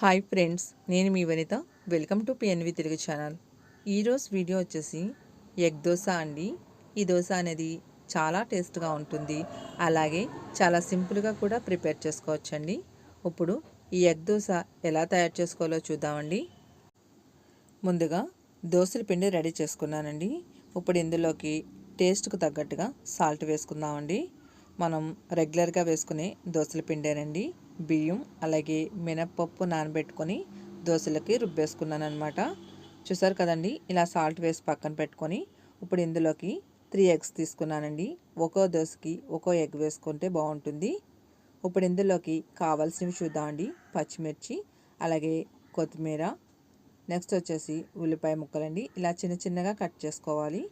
Hi friends నేను మీ Vanitha. Welcome to PNV Telugu channel. ఈరోజు video వచ్చేసి ఎగ్ దోశ అండి. ఈ దోశ అనేది చాలా టేస్ట్గా ఉంటుంది. అలాగే చాలా సింపుల్గా కూడా ప్రిపేర్ చేసుకోవచ్చండి. ఇప్పుడు ఈ ఎగ్ దోశ ఎలా తయారు చేసుకోవాలో చూద్దామండి. ముందుగా దోశల పిండి రెడీ చేసుకున్నానండి. ఇప్పుడు ఇందులోకి టేస్ట్కు తగ్గట్టుగా సాల్ట్ వేసుకుందామండి. మనం రెగ్యులర్గా వేసుకునే దోశల పిండేనండి. బియ్యం అలాగే మినప్పప్పు నానబెట్టుకొని దోశలకి రుబ్బేసుకున్నాను అనమాట చూసారు కదండి ఇలా సాల్ట్ వేసి పక్కన పెట్టుకొని ఇప్పుడు ఇందులోకి త్రీ ఎగ్స్ తీసుకున్నానండి. ఒక్కో దోశకి ఒక్కో ఎగ్ వేసుకుంటే బాగుంటుంది. ఇప్పుడు ఇందులోకి కావాల్సినవి చూద్దామండి. పచ్చిమిర్చి అలాగే కొత్తిమీర నెక్స్ట్ వచ్చేసి ఉల్లిపాయ ముక్కలండి. ఇలా చిన్న చిన్నగా కట్ చేసుకోవాలి.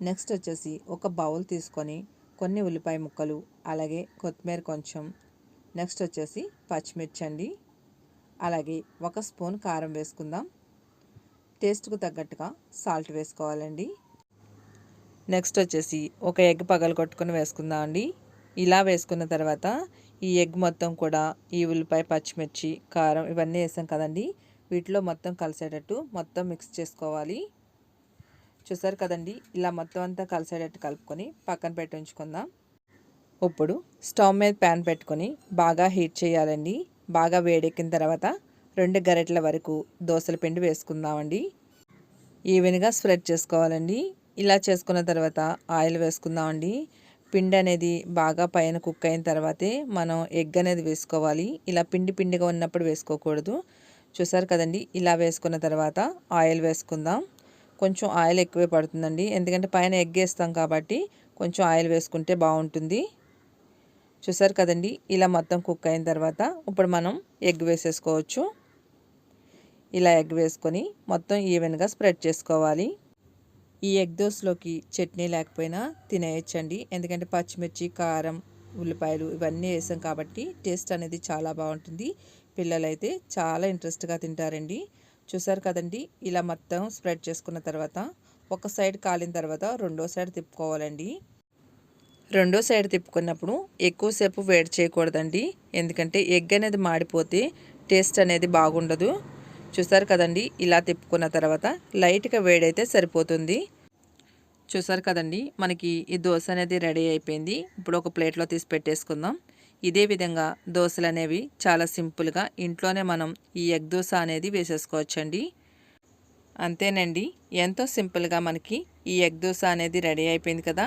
నెక్స్ట్ వచ్చేసి ఒక బౌల్ తీసుకొని కొన్ని ఉల్లిపాయ ముక్కలు అలాగే కొత్తిమీర కొంచెం నెక్స్ట్ వచ్చేసి పచ్చిమిర్చి అండి. అలాగే ఒక స్పూన్ కారం వేసుకుందాం. టేస్ట్కు తగ్గట్టుగా సాల్ట్ వేసుకోవాలండి. నెక్స్ట్ వచ్చేసి ఒక ఎగ్ పగలు కొట్టుకొని వేసుకుందాం అండి. ఇలా వేసుకున్న తర్వాత ఈ ఎగ్ మొత్తం కూడా ఈ ఉల్లిపాయ పచ్చిమిర్చి కారం ఇవన్నీ వేసాం కదండి. వీటిలో మొత్తం కలిసేటట్టు మొత్తం మిక్స్ చేసుకోవాలి. చూసారు కదండి? ఇలా మొత్తం అంతా కలిసేటట్టు కలుపుకొని పక్కన పెట్టి ఉంచుకుందాం. ఇప్పుడు స్టవ్ మీద ప్యాన్ పెట్టుకొని బాగా హీట్ చేయాలండి. బాగా వేడెక్కిన తర్వాత రెండు గరెట్ల వరకు దోశల పిండి వేసుకుందామండి. ఈవెన్గా స్ప్రెడ్ చేసుకోవాలండి. ఇలా చేసుకున్న తర్వాత ఆయిల్ వేసుకుందామండి. పిండి అనేది బాగా పైన కుక్ అయిన తర్వాతే మనం ఎగ్ అనేది వేసుకోవాలి. ఇలా పిండి పిండిగా ఉన్నప్పుడు వేసుకోకూడదు. చూసారు కదండి? ఇలా వేసుకున్న తర్వాత ఆయిల్ వేసుకుందాం. కొంచెం ఆయిల్ ఎక్కువే పడుతుందండి. ఎందుకంటే పైన ఎగ్ వేస్తాం కాబట్టి కొంచెం ఆయిల్ వేసుకుంటే బాగుంటుంది. చూసారు కదండి ఇలా మొత్తం కుక్ అయిన తర్వాత ఇప్పుడు మనం ఎగ్ వేసేసుకోవచ్చు. ఇలా ఎగ్ వేసుకొని మొత్తం ఈవెన్గా స్ప్రెడ్ చేసుకోవాలి. ఈ ఎగ్ దోశలోకి చట్నీ లేకపోయినా తినేయచ్చండి. ఎందుకంటే పచ్చిమిర్చి కారం ఉల్లిపాయలు ఇవన్నీ వేసాం కాబట్టి టేస్ట్ అనేది చాలా బాగుంటుంది. పిల్లలైతే చాలా ఇంట్రెస్ట్గా తింటారండి. చూసారు కదండి ఇలా మొత్తం స్ప్రెడ్ చేసుకున్న తర్వాత ఒక సైడ్ కాలిన తర్వాత రెండో సైడ్ తిప్పుకోవాలండి. రెండో సైడ్ తిప్పుకున్నప్పుడు ఎక్కువసేపు వేడి చేయకూడదండి. ఎందుకంటే ఎగ్ అనేది మాడిపోతే టేస్ట్ అనేది బాగుండదు. చూసారు కదండి ఇలా తిప్పుకున్న తర్వాత లైట్గా వేడైతే సరిపోతుంది. చూసారు కదండి మనకి ఈ దోశ అనేది రెడీ అయిపోయింది. ఇప్పుడు ఒక ప్లేట్లో తీసి పెట్టేసుకుందాం. ఇదే విధంగా దోశలు అనేవి చాలా సింపుల్గా ఇంట్లోనే మనం ఈ ఎగ్ దోశ అనేది వేసేసుకోవచ్చండి. అంతేనండి ఎంతో సింపుల్గా మనకి ఈ ఎగ్ దోశ అనేది రెడీ అయిపోయింది కదా.